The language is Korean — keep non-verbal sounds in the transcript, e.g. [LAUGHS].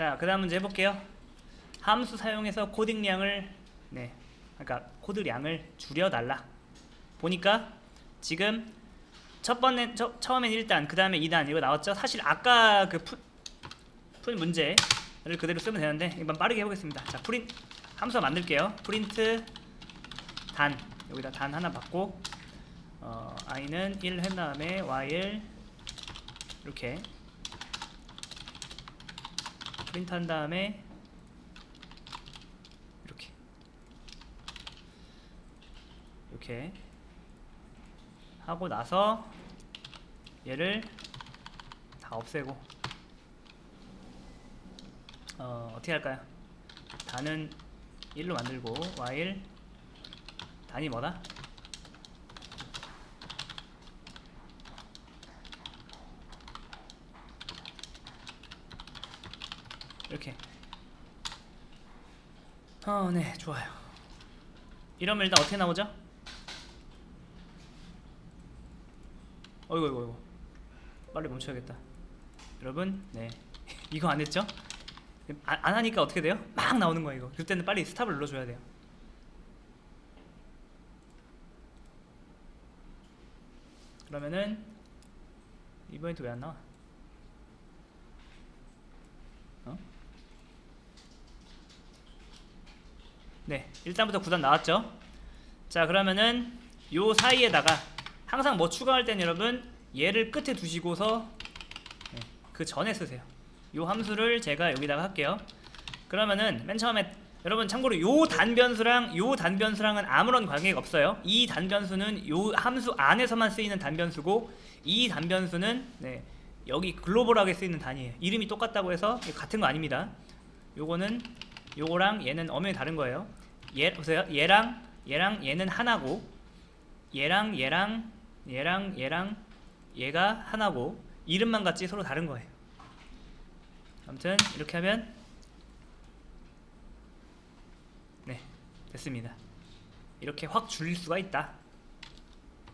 자, 그 다음 문제 해볼게요. 함수 사용해서 코딩량을 네, 그러니까 코드량을 줄여달라. 보니까 지금 첫 번째 저, 처음엔 1단, 그 다음에 2단 이거 나왔죠? 사실 아까 그 푼, 푼 문제를 그대로 쓰면 되는데 이번 빠르게 해보겠습니다. 자, 프린 함수 만들게요. 프린트 단 여기다 단 하나 받고 어, i는 1 한 다음에 while 이렇게 프린트 한 다음에 이렇게 이렇게 하고 나서 얘를 다 없애고 어, 어떻게 할까요? 단은 1로 만들고 while 단이 뭐다? 이렇게 어, 네, 좋아요. 이러면 일단 어떻게 나오죠? 어이구, 어이구, 어이구. 빨리 멈춰야겠다. 여러분, 네. [LAUGHS] 이거 안 했죠? 안, 안 하니까 어떻게 돼요? 막 나오는 거야, 이거. 그때는 빨리 스탑을 눌러줘야 돼요. 그러면은 이번에도 왜안 나와? 어? 네, 1단부터 9단 나왔죠? 자, 그러면은 요 사이에다가 항상 뭐 추가할 때는 여러분 얘를 끝에 두시고서 네, 그 전에 쓰세요. 요 함수를 제가 여기다가 할게요. 그러면은 맨 처음에 여러분 참고로 요 단변수랑 요 단변수랑은 아무런 관계가 없어요. 이 단변수는 요 함수 안에서만 쓰이는 단변수고 이 단변수는 네, 여기 글로벌하게 쓰이는 단위예요. 이름이 똑같다고 해서 같은 거 아닙니다. 요거는 요거랑 얘는 엄연히 다른 거예요. 얘 보세요. 얘랑 얘랑 얘는 하나고 얘랑 얘랑 얘랑 얘랑 얘가 하나고 이름만 같지 서로 다른 거예요. 아무튼 이렇게 하면 네 됐습니다. 이렇게 확 줄일 수가 있다.